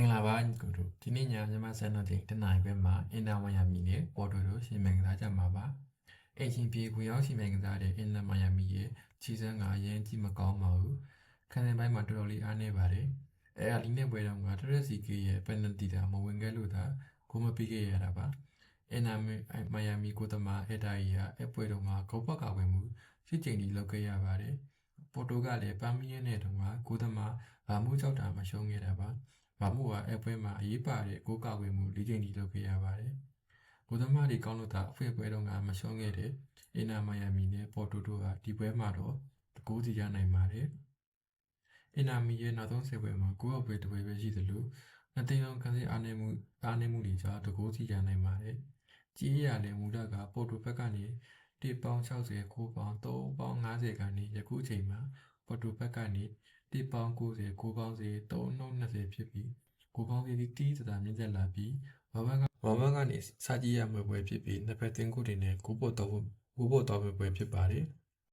မင်္ဂလာပါညီကိုတို့ဒီနေ့ညမြန်မာစံတော်ချိန်တနင်္လာရီဘက်မှာအင်တာမိုင်ယာမီနဲ့ပေါ်တိုတို့ရှင်မင်္ဂလာကြမှာပါအင်ရှင်ပြေဝင်ရောက်ရှင်မင်္ဂလာတဲ့အင်တာမိုင်ယာမီရဲ့ခြေစမ်းကအရင်ကြည့်မကောင်းပါဘူးခန်းစဉ်ပိုင်းမှာတော်တော်လေးအားနေပါတယ်အဲအလီနဲ့ပွဲတော်ကတရက်စီကေရဲ့ပန်နတီတာမဝင်ခဲ့လို့သာကိုမပြီးခဲ့ရတာပါအင်တာမိုင်ယာမီကိုတမအက်တာကြီးကအပွဲတော်မှာကောပတ်ကဝင်မှုရှစ်ချိန်ကြီးလုပ်ခဲ့ရပါတယ်ပေါ်တိုကလည်းပမ်းမီးရဲ့နဲ့တုန်းကကိုတမဗာမှုကြောက်တာမရှုံးခဲ့တာပါ။ ဘာမှုကအပွဲမှာအရေးပါတဲ့ကိုကဝေမှု၄ချိန်ကြီးလုပ်ခဲ့ရပါတယ်။ကိုသမားတွေကောင်းလို့သာအဖွဲပွဲတော့ကမရှုံးခဲ့တဲ့အင်နာမိုင်ယာမီနဲ့ပေါ်တိုတိုကဒီပွဲမှာတော့တကူစီရနိုင်ပါတယ်။အင်နာမီရဲ့နောက်ဆုံးဆယ်ပွဲမှာကိုအပွဲတစ်ပွဲပဲရှိသလိုနှစ်သိန်းလုံးကန်စီအားနေမှုအားနေမှုတွေကြောင့်တကူစီရနိုင်ပါတယ်။ကြီးရလည်းမူလကပေါ်တိုဘက်ကနေ1ပေါင်60 9ပေါင်3ပေါင်50ကနေယခုချိန်မှာ ပေါ်တိုဘက်ကနေ1ပေါင်90 9ပေါင်30 3နှုတ်20ဖြစ်ပြီးကိုကောင်းစီတီးတတာမြင့်တက်လာပြီးဝဘကဝဘကနေစာကြည့်ရမယ့်ပွဲဖြစ်ပြီးနှစ်ဖက်သင်းကိုတွေနဲ့ကိုပို့တော်ကိုပို့တော်မယ့်ပွဲဖြစ်ပါတယ်